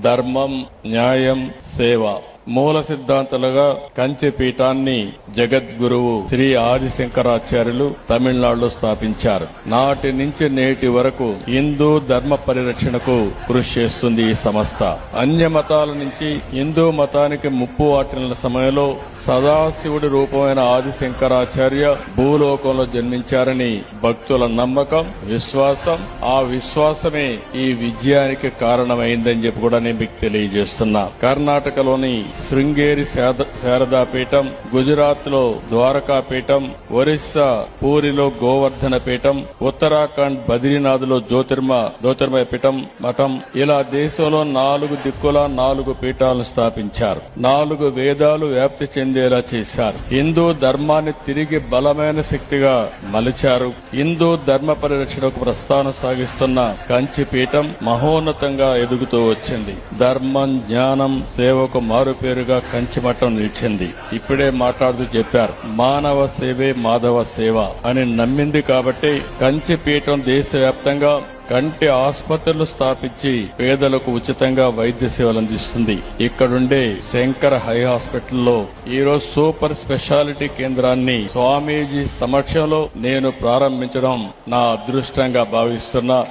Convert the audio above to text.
ధర్మం న్యాయం సేవ. మూల సిద్ధాంతాలుగా కంచి పీఠాన్ని జగద్గురువు శ్రీ ఆదిశంకరాచార్యులు తమిళనాడులో స్థాపించారు. నాటి నుంచి నేటి వరకు హిందూ ధర్మ పరిరక్షణకు కృషి చేస్తుంది ఈ సంస్థ. అన్య మతాల నుంచి హిందూ మతానికి ముప్పు వాటిన సమయంలో సదాశివుడి రూపమైన ఆదిశంకరాచార్య భూలోకంలో జన్మించారని భక్తుల నమ్మకం విశ్వాసం ఆ విశ్వాసమే ఈ విజయానికి కారణమైందని చెప్పి కూడా నేను మీకు తెలియజేస్తున్నా. కర్ణాటకలోని శృంగేరి శారదాపీఠం గుజరాత్ లో ద్వారకా పీఠం ఒరిస్సా పూరిలో గోవర్ధన పీఠం ఉత్తరాఖండ్ బద్రీనాథ్లో జ్యోతిర్మ జ్యోతిర్మయ పీఠం మఠం. ఇలా దేశంలో నాలుగు దిక్కుల నాలుగు పీఠాలను స్థాపించారు. నాలుగు వేదాలు వ్యాప్తి చెందేలా చేశారు. హిందూ ధర్మాన్ని తిరిగి బలమైన శక్తిగా మలిచారు. హిందూ ధర్మ పరిరక్షణకు ప్రస్థానం సాగిస్తున్న కంచి పీఠం మహోన్నతంగా ఎదుగుతూ వచ్చింది. ధర్మం జ్ఞానం సేవకు మారుపేరుగా కంచి మఠం నిలిచింది. ఇప్పుడే మాట్లాడుతూ చెప్పారు. మానవ సేవే మాధవ సేవ అని నమ్మింది కాబట్టి కంచి పీఠం దేశవ్యాప్తంగా కంటి ఆసుపత్రులు స్థాపించి పేదలకు ఉచితంగా వైద్య సేవలు అందిస్తుంది. ఇక్కడుండే శంకర్ హై హాస్పిటల్లో ఈరోజు సూపర్ స్పెషాలిటీ కేంద్రాన్ని స్వామీజీ సమక్షంలో నేను ప్రారంభించడం నా అదృష్టంగా భావిస్తున్నా.